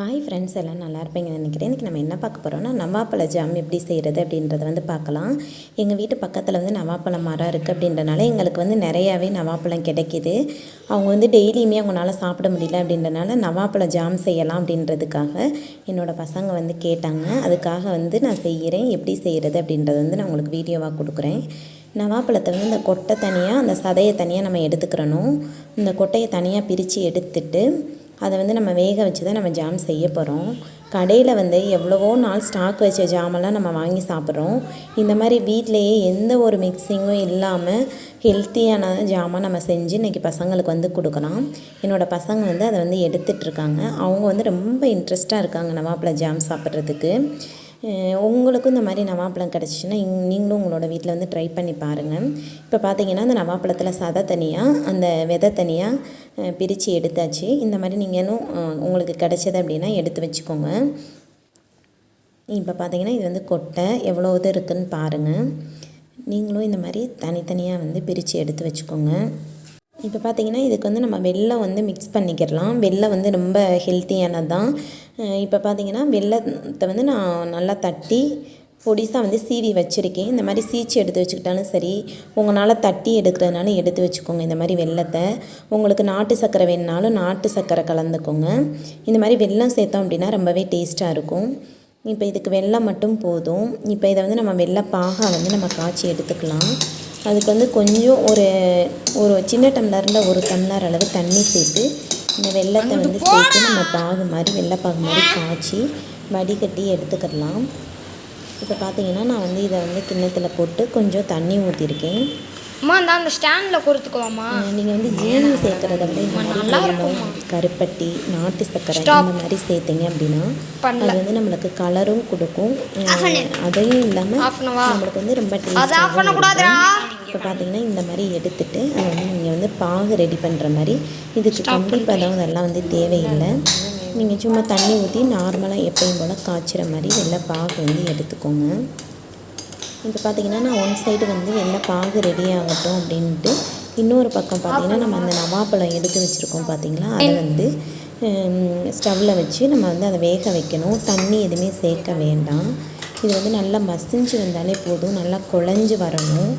Hi friends எல்லாம் நல்லா இருப்பீங்கன்னு நினைக்கிறேன். இன்றைக்கி நம்ம என்ன பார்க்க போகிறோம்னா நவாப்பழ ஜாம் எப்படி செய்கிறது அப்படின்றத வந்து பார்க்கலாம். எங்கள் வீட்டு பக்கத்தில் வந்து நவாப்பழம் மரம் இருக்குது அப்படின்றனால எங்களுக்கு வந்து நிறையாவே நவாப்பழம் கிடைக்கிது. அவங்க வந்து டெய்லியுமே அவங்களால சாப்பிட முடியல அப்படின்றனால நவாப்பழ ஜாம் செய்யலாம் அப்படின்றதுக்காக என்னோடய பசங்க வந்து கேட்டாங்க. அதுக்காக வந்து நான் செய்கிறேன் எப்படி செய்கிறது அப்படின்றத வந்து நான் உங்களுக்கு வீடியோவாக கொடுக்குறேன். நவாப்பழத்தை வந்து இந்த கொட்டை தனியாக அந்த சதையை தனியாக நம்ம எடுத்துக்கிறணும். இந்த கொட்டையை தனியாக பிரித்து எடுத்துட்டு அதை வந்து நம்ம வேக வச்சு தான் நம்ம ஜாம் செய்ய போகிறோம் கடையில் வந்து எவ்வளவோ நாள் ஸ்டாக் வச்ச ஜாமெல்லாம் நம்ம வாங்கி சாப்பிட்றோம். இந்த மாதிரி வீட்டிலையே எந்த ஒரு மிக்சிங்கும் இல்லாமல் ஹெல்த்தியான ஜாமாக நம்ம செஞ்சு இன்றைக்கி பசங்களுக்கு வந்து கொடுக்கலாம். என்னோடய பசங்க வந்து அதை வந்து எடுத்துகிட்ருக்காங்க அவங்க வந்து ரொம்ப இன்ட்ரெஸ்ட்டாக இருக்காங்க நவாப்பழ ஜாம் சாப்பிட்றதுக்கு. உங்களுக்கும் இந்த மாதிரி நவாப்பழம் கிடச்சிச்சின்னா இங் நீங்களும் உங்களோட வீட்டில் வந்து ட்ரை பண்ணி பாருங்கள் இப்போ பார்த்தீங்கன்னா அந்த நவாப்பழத்தில் சதை தனியாக அந்த விதை தனியாக பிரித்து எடுத்தாச்சு. இந்த மாதிரி நீங்களும் இன்னும் உங்களுக்கு கிடச்சது அப்படின்னா எடுத்து வச்சுக்கோங்க. இப்போ பார்த்தீங்கன்னா இது வந்து கொட்டை எவ்வளோ இது இருக்குதுன்னு பாருங்கள் நீங்களும் இந்த மாதிரி தனித்தனியாக வந்து பிரித்து எடுத்து வச்சுக்கோங்க. இப்போ பார்த்திங்கன்னா இதுக்கு வந்து நம்ம வெள்ளம் வந்து மிக்ஸ் பண்ணிக்கிடலாம் வெள்ளம் வந்து ரொம்ப ஹெல்த்தியானது தான் இப்போ பார்த்தீங்கன்னா வெள்ளத்தை வந்து நான் நல்லா தட்டி பொடிசாக வந்து சீவி வச்சுருக்கேன். இந்த மாதிரி சீச்சு எடுத்து வச்சுக்கிட்டாலும் சரி உங்களால் தட்டி எடுக்கிறதுனால எடுத்து வச்சுக்கோங்க இந்த மாதிரி வெள்ளத்தை உங்களுக்கு நாட்டு சர்க்கரை வேணுனாலும் நாட்டு சர்க்கரை கலந்துக்கோங்க. இந்த மாதிரி வெள்ளம் சேர்த்தோம் அப்படின்னா ரொம்பவே டேஸ்ட்டாக இருக்கும். இப்போ இதுக்கு வெள்ளம் மட்டும் போதும். இப்போ இதை வந்து நம்ம வெள்ளை பாகா வந்து நம்ம காய்ச்சி எடுத்துக்கலாம். அதுக்கு வந்து கொஞ்சம் ஒரு ஒரு சின்ன டம்ளரில் ஒரு டம்ளர் அளவு தண்ணி சேர்த்து இந்த வெள்ளத்தை வந்து சேர்த்து நம்ம பாகு மாதிரி வெள்ளைப்பாகு மாதிரி காய்ச்சி வடிகட்டி எடுத்துக்கிடலாம் இப்போ பார்த்தீங்கன்னா நான் வந்து இதை வந்து கிண்ணத்தில் போட்டு கொஞ்சம் தண்ணி ஊற்றிருக்கேன் அம்மா அந்த ஸ்டாண்டில் கொடுத்துக்கலாமா நீங்கள் வந்து ஜீனி சேர்க்குறத விட மாதிரி நல்லா வெல்லம் கருப்பட்டி நாட்டு சர்க்கரை இந்த மாதிரி சேர்த்தீங்க அப்படின்னா. அது வந்து நம்மளுக்கு கலரும் கொடுக்கும். அதையும் இல்லாமல் நம்மளுக்கு வந்து ரொம்ப பண்ணக்கூடாதுடா இப்போ பார்த்தீங்கன்னா இந்த மாதிரி எடுத்துட்டு அதை வந்து நீங்கள் வந்து பாகு ரெடி பண்ணுற மாதிரி இதுக்கு கம்பி பதம் அதெல்லாம் வந்து தேவையில்லை. நீங்கள் சும்மா தண்ணி ஊற்றி நார்மலாக எப்பயும் போல் காய்ச்சிற மாதிரி வெள்ளை பாகு வந்து எடுத்துக்கோங்க. இப்போ பார்த்தீங்கன்னா நான் ஒன் சைடு வந்து வெள்ளை பாகு ரெடி ஆகட்டும் அப்படின்ட்டு இன்னொரு பக்கம் பார்த்தீங்கன்னா நம்ம அந்த நவாப்பழம் எடுத்து வச்சுருக்கோம் பார்த்தீங்களா அதை வந்து ஸ்டவ்வில் வச்சு நம்ம வந்து அதை வேக வைக்கணும். தண்ணி எதுவுமே சேர்க்க வேண்டாம். இது வந்து நல்லா மசிஞ்சு வந்தாலே போதும். நல்லா குழஞ்சி வரணும்.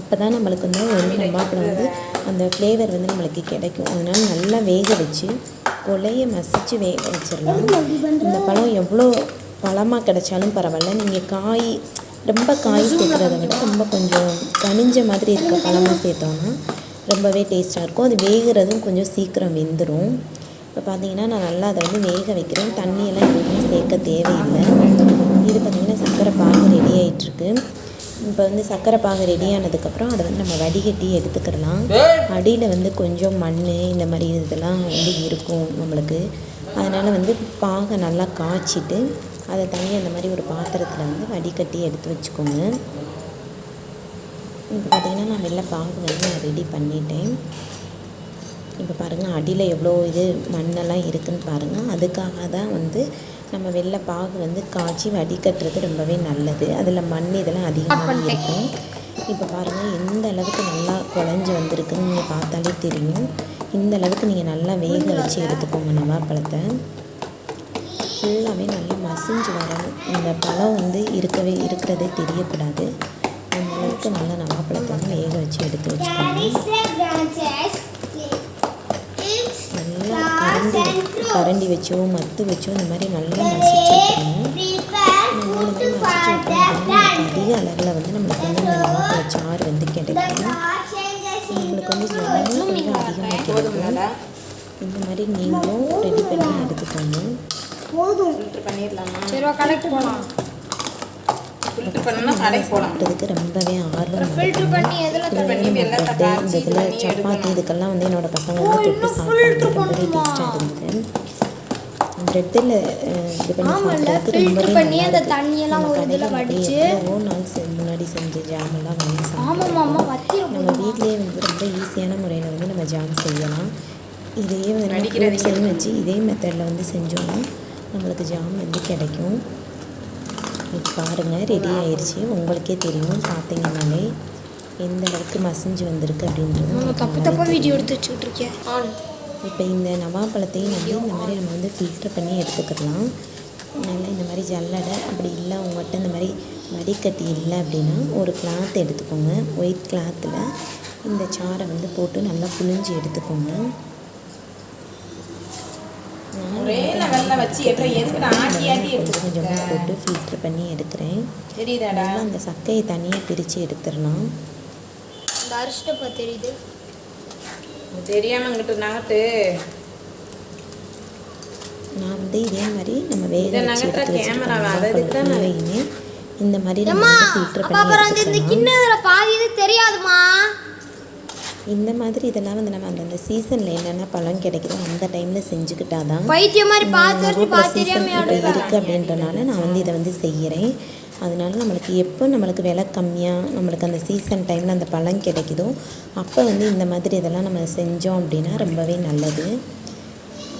அப்போ தான் நம்மளுக்கு வந்து வந்து நவாப்பழம் வந்து அந்த ஃப்ளேவர் வந்து நம்மளுக்கு கிடைக்கும். அதனால நல்லா வேக வச்சு கொலையை மசிச்சு வேக வச்சிடலாம் இந்த பழம் எவ்வளோ பழமாக கிடைச்சாலும் பரவாயில்ல. நீங்கள் காய் ரொம்ப காய் சேர்க்குறத விட ரொம்ப கொஞ்சம் கனிஞ்ச மாதிரி இருக்க பழமாக சேர்த்தோன்னா ரொம்பவே டேஸ்ட்டாக இருக்கும். அது வேகிறதும் கொஞ்சம் சீக்கிரம் வெந்துடும் இப்போ பார்த்தீங்கன்னா நான் நல்லா அதை வந்து வேக வைக்கிறேன். தண்ணியெல்லாம் எதுவுமே சேர்க்க தேவையில்லை. இது பார்த்திங்கன்னா சர்க்கரை பாகு ரெடி ஆகிட்டுருக்கு இப்போ வந்து சர்க்கரை பாகு ரெடி ஆனதுக்கப்புறம் அதை வந்து நம்ம வடிகட்டி எடுத்துக்கிடலாம். அடியில் வந்து கொஞ்சம் மண் இந்த மாதிரி இதெல்லாம் வந்து இருக்கும் நம்மளுக்கு. அதனால் வந்து பாகை நல்லா காய்ச்சிட்டு அதை தனியாக அந்த மாதிரி ஒரு பாத்திரத்தில் வந்து வடிகட்டி எடுத்து வச்சுக்கோங்க. இப்போ பார்த்தீங்கன்னா நான் வெள்ளை பாகு வந்து நான் ரெடி பண்ணிட்டேன். இப்போ பாருங்கள் அடியில் எவ்வளோ இது மண்ணெல்லாம் இருக்குன்னு பாருங்கள் அதுக்காக தான் வந்து நம்ம வெள்ளை பாகு வந்து காய்ச்சி வடிகட்டுறது ரொம்பவே நல்லது. அதில் மண் இதெல்லாம் அதிகமாக இருக்கும். இப்போ பாருங்கள் எந்த அளவுக்கு நல்லா குழஞ்சி வந்திருக்குன்னு நீங்கள் பார்த்தாலே தெரியும். இந்த அளவுக்கு நீங்கள் நல்லா வேக வச்சு எடுத்துக்கோங்க நவாப்பழத்தை. ஃபுல்லாகவே நல்லா மசிஞ்சு வரணும். இந்த பழம் வந்து இருக்கவே இருக்கிறதே தெரியக்கூடாது. அந்த அளவுக்கு நல்லா நவாப்பழத்தை வந்து வேக வச்சு எடுத்து வச்சுக்கோங்க. நல்லா கரண்டி கரண்டி வச்சோ மத்து வச்சோ இந்த மாதிரி நல்லா மசிச்சு விட்டுறணும் மசிச்சு அதிக அளவில் வந்து நம்மளுக்கு வந்து இந்த நவாப்பழ சாறு வந்து கிடைக்கும். நம்மளுக்கு வந்து ஜலமும் கொஞ்சம் அதிகமாக கிடைக்கும். இந்த மாதிரி நீங்களும் ரெடி பண்ணி எடுத்துக்கோங்க ஃபில்டர் பண்ணிடலாமா? சரி வா கடைக்கு போகலாம் ஃபில்டர் பண்ணனா கடைக்கு போகலாம் சாப்பிட்டதுக்கு ரொம்பவே ஆர்வம் ஃபில்டர் பண்ணி எதில் இந்த இதில் சப்பாத்தி இதுக்கெல்லாம் வந்து என்னோட பசங்க வந்து தொட்டு சாப்பிட்டாங்க ரொம்பவே டேஸ்ட்டாக இருந்தது ப்ரெட்டில் இது பண்ணி சாப்பிட்றதுக்கு ரொம்பவே பண்ணி நல்லா அந்த. தண்ணியெல்லாம் ஒரு இதில் வடிச்சு. நாள் முன்னாடி செஞ்ச ஜாமெல்லாம் வாங்கி சாப்பிட்டோம். நம்ம வீட்டிலேயே வந்து ரொம்ப ஈஸியான முறையில் வந்து நம்ம ஜாம் செய்யலாம். இதையே வந்து ஃப்ரூட்ஸையும் வச்சு இதே மெத்தடில் வந்து செஞ்சோம்னா நம்மளுக்கு ஜாம் வந்து கிடைக்கும். பாருங்கள் ரெடி ஆயிடுச்சு உங்களுக்கே தெரியும் பார்த்தீங்கன்னாலே எந்த அளவுக்கு மசிஞ்சு வந்திருக்கு அப்படின்றது தப்பு தப்பாக. வீடியோ எடுத்து வச்சுக்கிட்டு இருக்கேன் ஆன். இப்போ இந்த நவாப்பழத்தையும் வந்து இந்த மாதிரி நம்ம வந்து ஃபில்டர் பண்ணி எடுத்துக்கலாம். நல்லா இந்த மாதிரி ஜல்லடை அப்படி இல்லை உங்கள்கிட்ட இந்த மாதிரி வடிகட்டி இல்லை அப்படின்னா ஒரு கிளாத் எடுத்துக்கோங்க. ஒயிட் கிளாத்தில் இந்த சாறை வந்து போட்டு நல்லா புழிஞ்சு எடுத்துக்கோங்க. ஒரே லெவல்ல வச்சு எப்ப எதுக்கு நான் ஆட்டி ஆட்டி கொஞ்சம் போட்டு ஃபில்டர் பண்ணி எடுக்கிறேன். தெரியுதாடா? அந்த சக்கையை தனியாக பிரித்து எடுத்துடலாம் இந்த அரிசிட்டப்பா தெரியுது. தெரியாம இங்கிட்டு நகட்டு நான் வந்து இதே மாதிரி நம்ம வேக இதை வச்சு எடுத்து வச்சுருக்கோம் இந்த மாதிரி நம்ம ஃபில்டர் அப்பா பண்ணி அப்புறம் வந்து இந்த எடுத்துக்கலாம் கிண்ணதுல பாதி இது தெரியாதுமா இந்த மாதிரி இதெல்லாம் வந்து நம்ம அந்தந்த சீசனில் என்னென்ன பழம் கிடைக்குதோ அந்த டைமில் செஞ்சுக்கிட்டா தான் சீசன் இப்போ இருக்குது அப்படின்றனால நான் வந்து இதை வந்து செய்கிறேன் அதனால நம்மளுக்கு எப்போ நம்மளுக்கு விலை கம்மியாக நம்மளுக்கு அந்த சீசன் டைமில் அந்த பழம் கிடைக்குதோ அப்போ வந்து இந்த மாதிரி இதெல்லாம் நம்ம செஞ்சோம் அப்படின்னா ரொம்பவே நல்லது.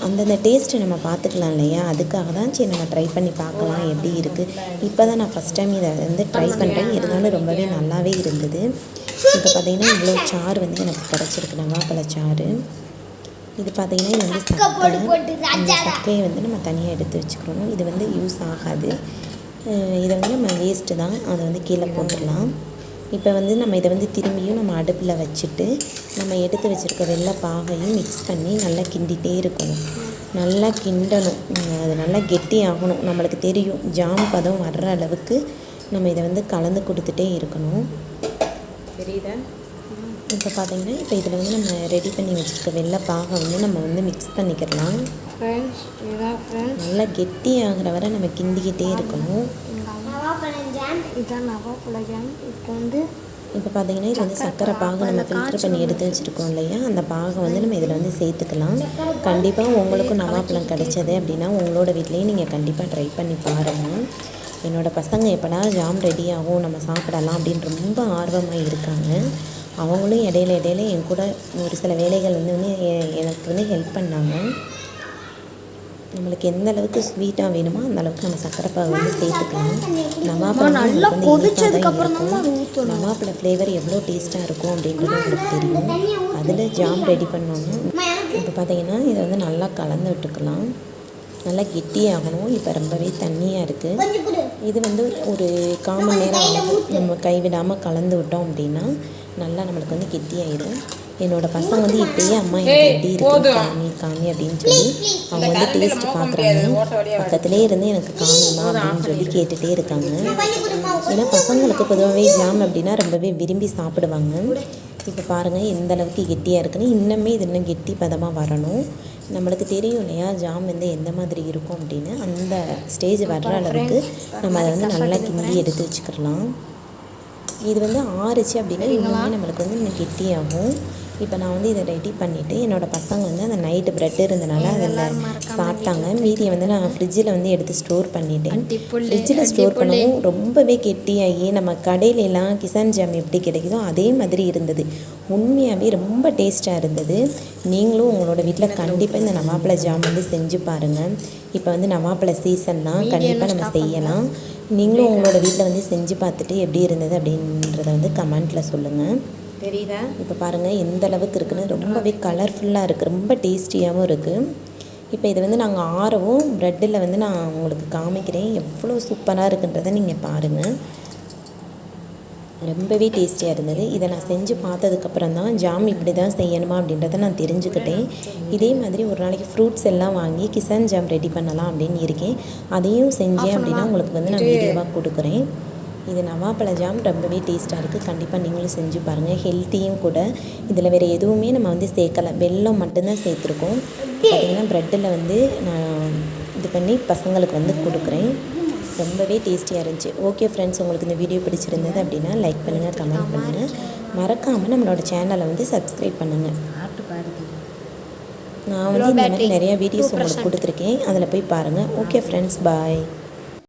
அந்தந்த டேஸ்ட்டை நம்ம பார்த்துக்கலாம் இல்லையா? அதுக்காக தான் சரி நம்ம ட்ரை பண்ணி பார்க்கலாம் எப்படி இருக்குது இப்போ தான் நான் ஃபஸ்ட் டைம் இதை வந்து ட்ரை பண்ணுறேன் இருந்தாலும் ரொம்பவே நல்லாவே இருந்தது. இப்போ பார்த்தீங்கன்னா இவ்வளோ சாறு வந்து எனக்கு கிடச்சிருக்கு. நவாப்பழ சாறு. இது பார்த்தீங்கன்னா இது வந்து சக்கரை. இந்த சக்கையை வந்து நம்ம தனியாக எடுத்து வச்சுக்கிறோம் இது வந்து யூஸ் ஆகாது. இதை வந்து நம்ம வேஸ்ட்டு தான். அதை வந்து கீழே போட்டுடலாம். இப்போ வந்து நம்ம இதை வந்து திரும்பியும் நம்ம அடுப்பில் வச்சுட்டு நம்ம எடுத்து வச்சுருக்க வெள்ளை பாகையும் மிக்ஸ் பண்ணி நல்லா கிண்டிகிட்டே இருக்கணும். நல்லா கிண்டணும். அது நல்லா கெட்டி ஆகணும். நம்மளுக்கு தெரியும். ஜாம் பதம் வர்ற அளவுக்கு நம்ம இதை வந்து கலந்து கொடுத்துட்டே இருக்கணும். தெரியுதா? இப்போ பார்த்தீங்கன்னா இப்போ இதில் வந்து நம்ம ரெடி பண்ணி வச்சுருக்க வெள்ளை பாகை வந்து நம்ம வந்து மிக்ஸ் பண்ணிக்கிறலாம் நல்லா கெட்டி ஆகிற வரை நம்ம கிண்டிக்கிட்டே இருக்கணும். இப்போ வந்து இப்போ பார்த்தீங்கன்னா இது வந்து சர்க்கரை பாகு நம்ம ஃபில்டர் பண்ணி எடுத்து வச்சுருக்கோம் இல்லையா? அந்த பாகை வந்து நம்ம இதில் வந்து சேர்த்துக்கலாம். கண்டிப்பாக உங்களுக்கும் நவாப்பழம் கிடைச்சது அப்படின்னா உங்களோட வீட்லேயும் நீங்கள் கண்டிப்பாக ட்ரை பண்ணி பாருங்கள் என்னோடய பசங்க எப்படா ஜாம் ரெடி ஆகும் நம்ம சாப்பிடலாம் அப்படின்னு ரொம்ப ஆர்வமாக இருக்காங்க. அவங்களும் இடையில இடையில என் கூட ஒரு சில வேலைகள் வந்து வந்து எனக்கு வந்து ஹெல்ப் பண்ணாங்க. நம்மளுக்கு எந்த அளவுக்கு ஸ்வீட்டாக வேணுமோ அந்த அளவுக்கு நம்ம சர்க்கரை பாகு வந்து சேர்த்துக்கலாம். நவாப்பழம் நல்லா கொதிச்சதுக்கு அப்புறம் நவாப்பழ ஃப்ளேவர் எவ்வளோ டேஸ்ட்டாக இருக்கும் அப்படின்றது உங்களுக்கு தெரியும். அதில் ஜாம் ரெடி பண்ணோன்னா இப்போ பார்த்தீங்கன்னா இதை வந்து நல்லா கலந்து விட்டுக்கலாம். நல்லா கெட்டியாகணும். இப்போ ரொம்பவே தண்ணியாக இருக்குது இது வந்து ஒரு கால் மணி நேரம் ஆகும். நம்ம கைவிடாமல் கலந்து விட்டோம் அப்படின்னா நல்லா நம்மளுக்கு வந்து கெட்டியாயிடும் என்னோட பசங்க வந்து இப்பயே அம்மா எனக்கு எப்படி இருக்கு? காமி காமி அப்படின்னு சொல்லி அவங்க வந்து டேஸ்ட் பார்க்குறாங்க பக்கத்துலேயே இருந்து எனக்கு காமிமா அப்படின்னு சொல்லி கேட்டுகிட்டே இருக்காங்க. ஏன்னா பசங்களுக்கு பொதுவாகவே ஜாம் அப்படின்னா ரொம்பவே விரும்பி சாப்பிடுவாங்க. இப்போ பாருங்கள் எந்த அளவுக்கு கெட்டியாக இருக்குன்னு. இன்னுமே இது இன்னும் கெட்டி பதமாக வரணும். நம்மளுக்கு தெரியும் இல்லையா? ஜாம் வந்து எந்த மாதிரி இருக்கும் அப்படின்னு. அந்த ஸ்டேஜ் வர்ற அளவுக்கு நம்ம அதை வந்து நல்லா கிண்டி எடுத்து வச்சுக்கிடலாம். இது வந்து ஆறுச்சு அப்படின்னா இன்னுமே நம்மளுக்கு வந்து இன்னும் கெட்டியாகும். இப்போ நான் வந்து இதை ரெடி பண்ணிவிட்டு என்னோடய பசங்க வந்து அந்த நைட்டு ப்ரெட் இருந்தனால அதில் சாப்பிட்டாங்க. மீதியை வந்து நான் ஃப்ரிட்ஜில் வந்து எடுத்து ஸ்டோர் பண்ணிட்டேன். ஃப்ரிட்ஜில் ஸ்டோர் பண்ணவும் ரொம்பவே கெட்டியாகி நம்ம கடையில எல்லாம் கிசான் ஜாம் எப்படி கிடைக்குதோ அதே மாதிரி இருந்தது. உண்மையாகவே ரொம்ப டேஸ்ட்டாக இருந்தது. நீங்களும் உங்களோட வீட்டில் கண்டிப்பாக இந்த நவாப்பழ ஜாம் வந்து செஞ்சு பாருங்கள் இப்போ வந்து நவாப்பழ சீசன் தான். கண்டிப்பாக நம்ம செய்யலாம். நீங்களும் உங்களோட வீட்டில் வந்து செஞ்சு பார்த்துட்டு எப்படி இருந்தது அப்படின்றத வந்து கமெண்ட்டில் சொல்லுங்கள் தெரியுதா? இப்போ பாருங்கள் எந்த அளவுக்கு இருக்குன்னு ரொம்பவே கலர்ஃபுல்லாக இருக்குது ரொம்ப டேஸ்டியாகவும் இருக்குது இப்போ இது வந்து நாங்கள் ஆறவும் ப்ரெட்டில் வந்து நான் உங்களுக்கு காமிக்கிறேன். எவ்வளோ சூப்பராக இருக்குன்றதை நீங்கள் பாருங்கள் ரொம்பவே டேஸ்டியாக இருந்தது. இதை நான் செஞ்சு பார்த்ததுக்கப்புறம் தான் ஜாம் இப்படி தான் செய்யணுமா அப்படின்றத நான் தெரிஞ்சுக்கிட்டேன். இதே மாதிரி ஒரு நாளைக்கு ஃப்ரூட்ஸ் எல்லாம் வாங்கி கிசான் ஜாம் ரெடி பண்ணலாம் அப்படின்னு இருக்கேன். அதையும் செஞ்சேன் அப்படின்னா உங்களுக்கு வந்து நான் வீடியோவாக கொடுக்குறேன். இது நவாப்பழ ஜாம் ரொம்பவே டேஸ்ட்டாக இருக்குது கண்டிப்பாக நீங்களும் செஞ்சு பாருங்கள் ஹெல்த்தியும் கூட. இதில் வேறு எதுவுமே நம்ம வந்து சேர்க்கலை. வெல்லம் மட்டும்தான் சேர்த்துருக்கோம். பார்த்திங்கன்னா ப்ரெட்டில் வந்து நான் இது பண்ணி பசங்களுக்கு வந்து கொடுக்குறேன். ரொம்பவே டேஸ்டியாக இருந்துச்சு. ஓகே ஃப்ரெண்ட்ஸ் உங்களுக்கு இந்த வீடியோ பிடிச்சிருந்தது அப்படின்னா லைக் பண்ணுங்கள் கமெண்ட் பண்ணுங்கள் மறக்காமல் நம்மளோட சேனலை வந்து சப்ஸ்கிரைப் பண்ணுங்கள் நான் வந்து இந்த மாதிரி நிறையா வீடியோஸ் உங்களுக்கு கொடுத்துருக்கேன். அதில் போய் பாருங்கள் ஓகே ஃப்ரெண்ட்ஸ் பாய்